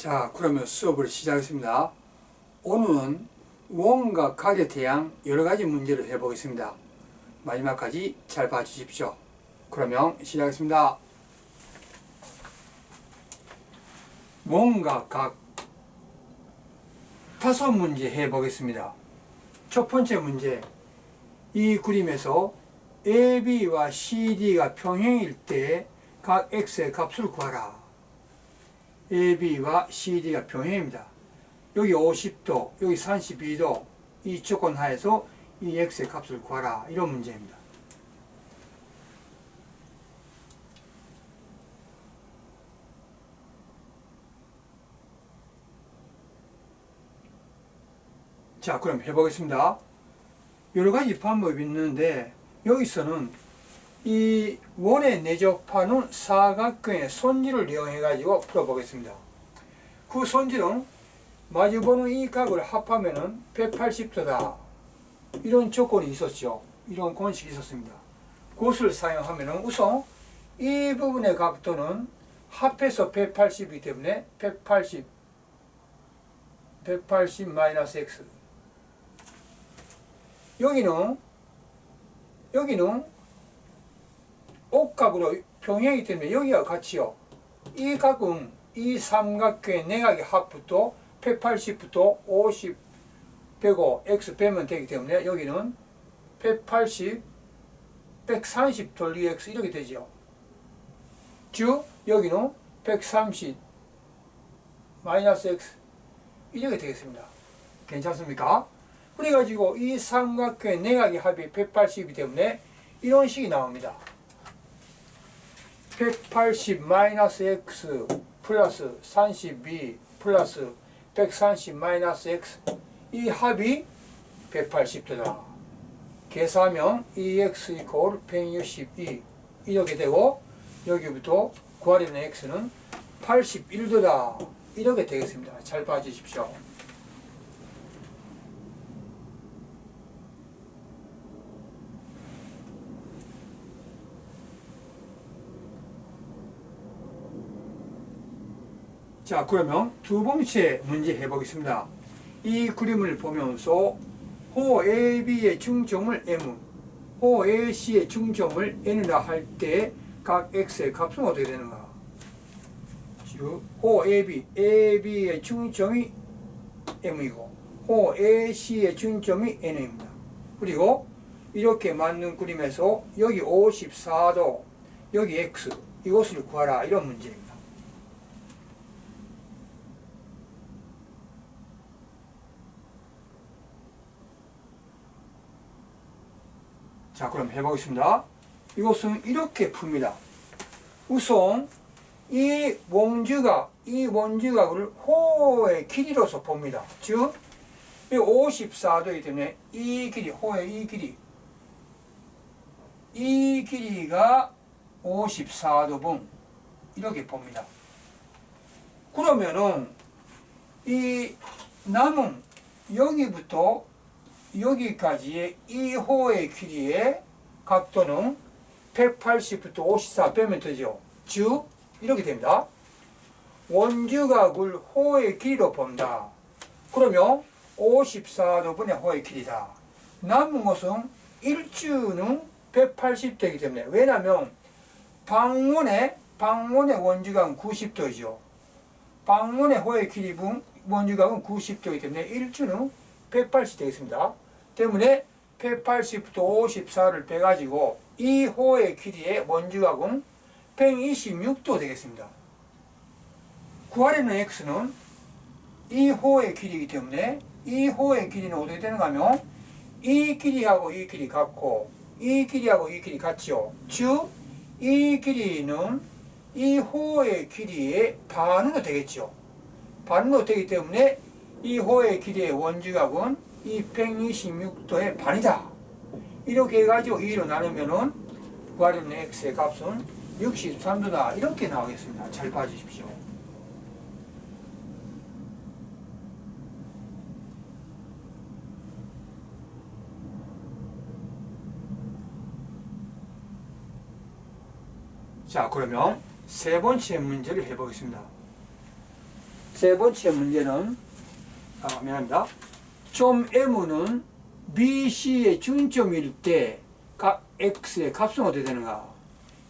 자, 그러면 수업을 시작하겠습니다. 오늘은 원과 각에 대한 여러 가지 문제를 해보겠습니다. 마지막까지 잘 봐주십시오. 그러면 시작하겠습니다. 원과 각 다섯 문제 해보겠습니다. 첫 번째 문제. 이 그림에서 AB와 CD가 평행일 때 각 X의 값을 구하라. AB와 CD가 평행입니다. 여기 50도, 여기 32도, 이 조건 하에서 이 X의 값을 구하라. 이런 문제입니다. 자, 그럼 해보겠습니다. 여러 가지 방법이 있는데, 여기서는 이 원에 내접하는 사각형의 손질을 이용해 가지고 풀어보겠습니다. 그 손질은 마주보는 이 각을 합하면은 180도다. 이런 조건이 있었죠. 이런 공식이 있었습니다. 그것을 사용하면은 우선 이 부분의 각도는 합해서 180이기 때문에 180 180 마이너스 x 여기는 여기는 옥각으로 평행이기 때문에 여기가 같이요. 이 각은 이 삼각형의 내각의 합부터 180부터 50 빼고 x 빼면 되기 때문에 여기는 180, 130 돌리 x 이렇게 되죠. 즉 여기는 130 마이너스 x 이렇게 되겠습니다. 괜찮습니까? 그래가지고 이 삼각형의 내각의 합이 180이기 때문에 이런 식이 나옵니다. 180 마이너스 x 플러스 32 플러스 130 마이너스 x 이 합이 180도다. 계산하면 2x 이퀄 162 이렇게 되고 여기부터 구하려는 x는 81도다. 이렇게 되겠습니다. 잘 봐주십시오. 자, 그러면 두 번째 문제 해보겠습니다. 이 그림을 보면서 호 AB의 중점을 M, 호 AC의 중점을 N이라 할 때 각 X의 값은 어떻게 되는가? 즉, 호 AB, AB의 중점이 M이고, 호 AC의 중점이 N입니다. 그리고 이렇게 맞는 그림에서 여기 54도, 여기 X, 이것을 구하라. 이런 문제입니다. 자, 그럼 해보겠습니다. 이것은 이렇게 풉니다. 우선 이 원주각, 이 원주각을 호의 길이로서 봅니다. 즉, 이 54도이기 때문에 이 길이, 호의 이 길이, 이 길이가 54도분 이렇게 봅니다. 그러면은 이 남은 여기부터 여기까지의 이 호의 길이의 각도는 180부터 54 빼면 되죠. 즉 이렇게 됩니다. 원주각을 호의 길이로 본다. 그러면 54도 분의 호의 길이다. 남은 것은 일주는 180도이기 때문에 왜냐하면 방문의 방문의 원주각은 90도이죠. 방문의 호의 길이분 원주각은 90도이기 때문에 일주는 180 되겠습니다. 때문에 180부터 54를 빼가지고 이 호의 길이의 원주각은 126도 되겠습니다. 구하려는 x는 이 호의 길이이기 때문에 이 호의 길이는 어떻게 되는가 하면 이 길이하고 이 길이 같고 이 길이하고 이 길이 같죠. 즉, 이 길이는 이 호의 길이의 반으로 되겠죠. 반으로 되기 때문에 이 호의 길이의 원주각은 이 126도의 반이다. 이렇게 해가지고 2로 나누면은 구하려는 x의 값은 63도다. 이렇게 나오겠습니다. 잘 봐주십시오. 자, 그러면 세 번째 문제를 해보겠습니다. 세 번째 문제는 아, 미안합니다. 점 M은 BC의 중점일 때각 X의 값은 어떻게 되는가?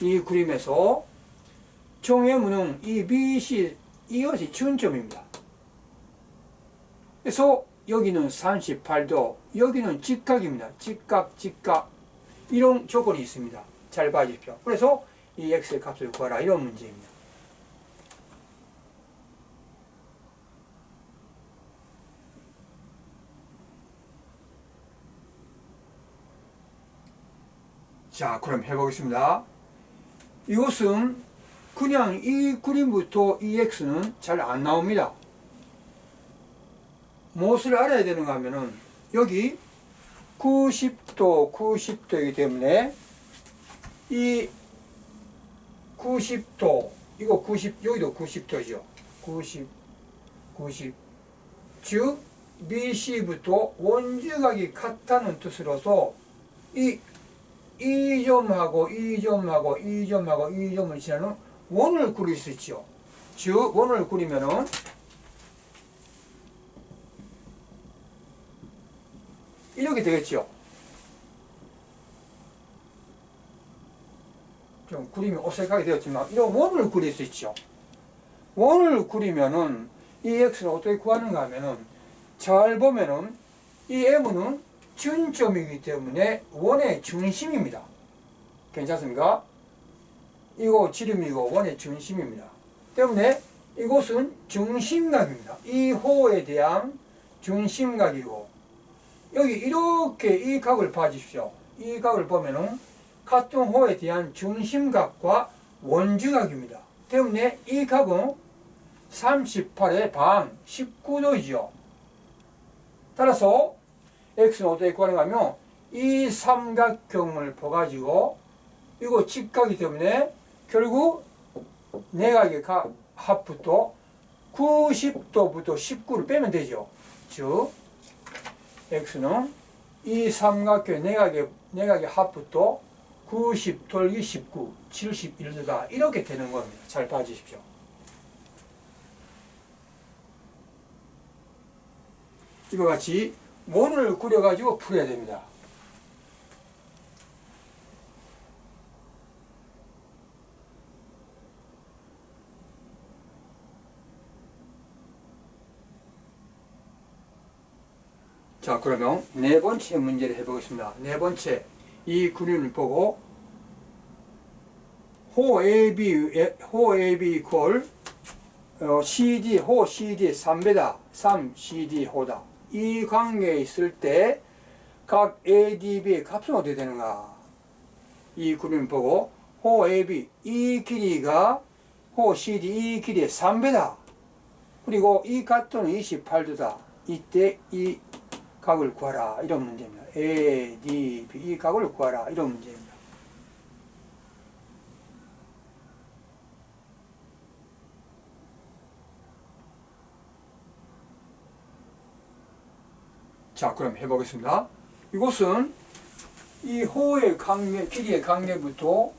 이 그림에서 점 M은 이 BC 이것이 중점입니다. 그래서 여기는 38도, 여기는 직각입니다. 직각, 직각. 이런 조건이 있습니다. 잘 봐주십시오. 그래서 이 x의 값을 구하라. 이런 문제입니다. 자, 그럼 해보겠습니다. 이것은 그냥 이 그림부터 이 x는 잘 안 나옵니다. 무엇을 알아야 되는가 하면은 여기 90도, 90도이기 때문에 이 90도, 이거 90, 여기도 90도죠. 90, 90. 즉, BC부터 원주각이 같다는 뜻으로서 이, 이 점하고 이 점하고 이 점하고 이 점을 지나는 원을 그릴 수 있죠. 즉, 원을 그리면은 이렇게 되겠죠. 좀 그림이 어색하게 되었지만 이런 원을 그릴 수 있죠. 원을 그리면은 이 x를 어떻게 구하는가 하면은 잘 보면은 이 m은 준점이기 때문에 원의 중심입니다. 괜찮습니까? 이거 지름이고 원의 중심입니다. 때문에 이곳은 중심각입니다. 이 호에 대한 중심각이고 여기 이렇게 이 각을 봐주십시오. 이 각을 보면은 같은 호에 대한 중심각과 원주각입니다. 때문에 이 각은 38의 반 19도이죠. 따라서 x는 어떻게 구하는가 하면 이 삼각형을 봐가지고 이거 직각이기 때문에 결국 내각의 각 합부터 90도부터 19를 빼면 되죠. 즉 x는 이 삼각형 내각의 내각의 합부터 90 돌기 19, 71도다 이렇게 되는 겁니다. 잘 봐주십시오. 이와 같이 원을 그려가지고 풀어야 됩니다. 자, 그러면 네 번째 문제를 해보겠습니다. 네 번째, 이 그림을 보고 호 AB, 호 AB 이퀄 어, CD, 호 CD 3배다. 3 CD 호다. 이 관계에 있을 때 각 ADB의 값은 어떻게 되는가? 이 그림을 보고 호 AB 이 길이가 호 CD 이 길이의 3배다. 그리고 이 각도는 28도다. 이때 이 각을 구하라 이런 문제입니다. A, D, B 이 각을 구하라 이런 문제입니다. 자, 그럼 해보겠습니다. 이곳은 이 호의 강매, 길이의 강매부터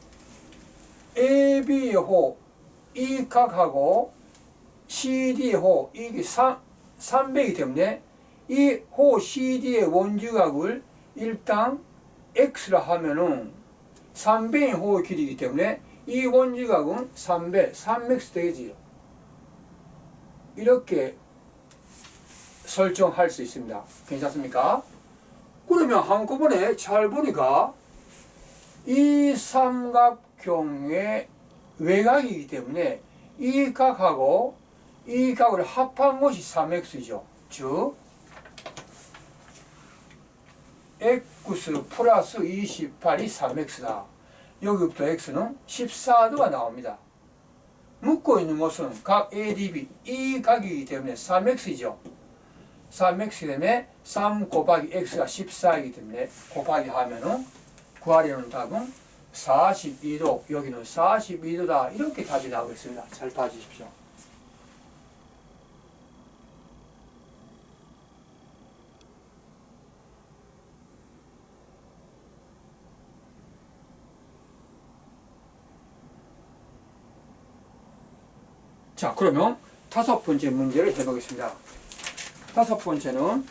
AB의 호, 이 각하고 CD의 호, 이게 3, 300이기 때문에 이 호 CD의 원주각을 일단 X라 하면은 3배의 호의 길이기 때문에 이 원주각은 3배, 3x 되겠지요. 이렇게 설정할 수 있습니다. 괜찮습니까? 그러면 한꺼번에 잘 보니까 이 삼각형의 외곽이기 때문에 이 각하고 이 각을 합한 것이 3x죠. 즉 x 플러스 28이 3x다. 여기부터 x는 14도가 나옵니다. 묶고 있는 것은 각 ADB 이 각이기 때문에 3x이죠. 3x 때문에 3 곱하기 x가 14이기 때문에 곱하기 하면은 구하려는 답은 42도 여기는 42도다 이렇게 답이 나오겠습니다. 잘 봐주십시오. 자 그러면 다섯 번째 문제를 해보겠습니다. 다섯 번째는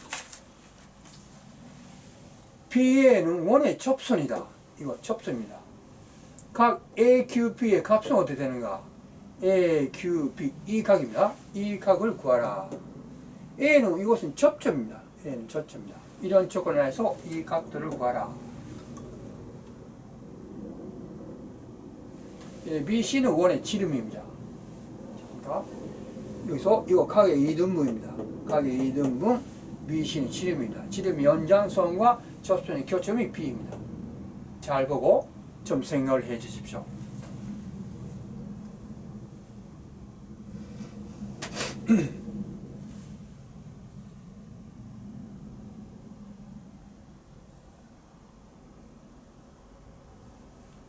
B에는 원의 접선이다. 이거 접선입니다. 각 AQP의 값은 어떻게 되는가? AQP 이 각입니다. 이 각을 구하라. A는 이것은 접점입니다. A는 접점입니다. 이런 조건을 해서 이 각들을 구하라. 예, BC는 원의 지름입니다. 자, 여기서 이거 각의 이등분입니다. 각의 이등분 BC는 지름입니다. 지름 연장선과 접선의 교점이 B입니다. 잘 보고 좀 생각을 해 주십시오.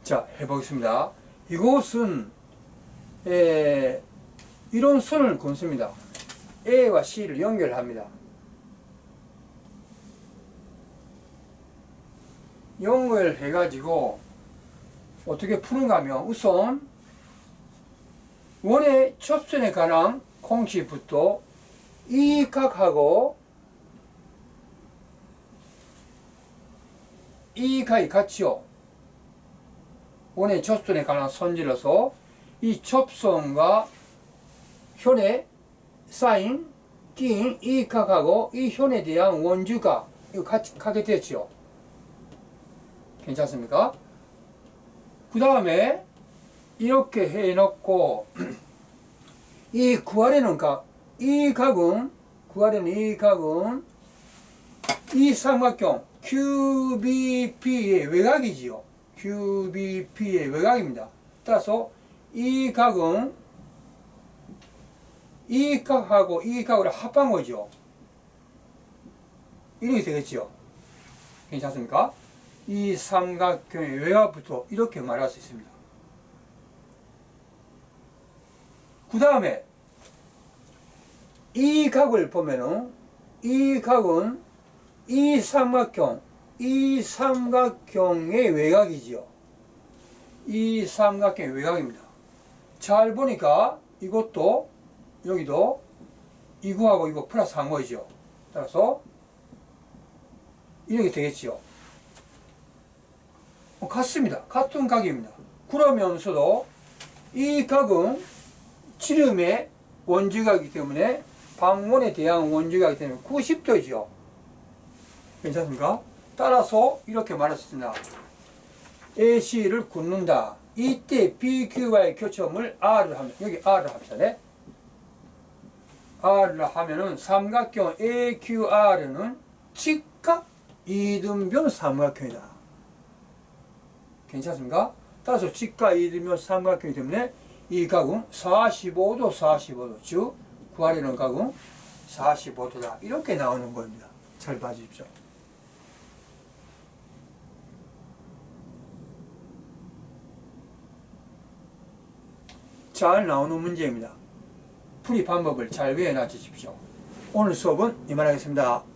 자, 해보겠습니다. 이곳은 에, 이런 선을 걷습니다. A와 C를 연결합니다. 연결해가지고 어떻게 푸는가 하면 우선 원의 접선에 관한 공식부터 이 각하고 이 각이 같이요. 원의 접선에 관한 선질러서 이 접선과 현에 쌓인 끼인 이 각하고 이 현에 대한 원주가 같이 가게 되었지요. 괜찮습니까? 그 다음에 이렇게 해놓고 이 구아래는 각, 이 각은 구아래는 이 각은 이 삼각형 QBP의 외곽이지요. QBP의 외곽입니다. 따라서 이 각은 이 각하고 이 각을 합한 거죠. 이렇게 되겠지요. 괜찮습니까? 이 삼각형의 외곽부터 이렇게 말할 수 있습니다. 그 다음에 이 각을 보면은 이 각은 이 삼각형, 이 삼각형의 외곽이지요. 이 삼각형의 외곽입니다. 잘 보니까 이것도 여기도 이거하고 이거 플러스 한 거죠. 따라서 이렇게 되겠지요. 어, 같습니다. 같은 각입니다. 그러면서도 이 각은 지름의 원주각이기 때문에 방원에 대한 원주각이기 때문에 90도이죠. 괜찮습니까? 따라서 이렇게 말했습니다. AC를 굽는다. 이때 BQ와의 교점을 R을 하면 여기 R을 합시다. 네? R을 하면은 삼각형 AQR은 직각 이등변 삼각형이다. 괜찮습니까? 따라서 직각 이등변 삼각형이기 때문에 이 각은 45도 45도 즉 구하려는 각은 45도다. 이렇게 나오는 겁니다. 잘 봐주십시오. 잘 나오는 문제입니다. 풀이 방법을 잘 외워놔 주십시오. 오늘 수업은 이만하겠습니다.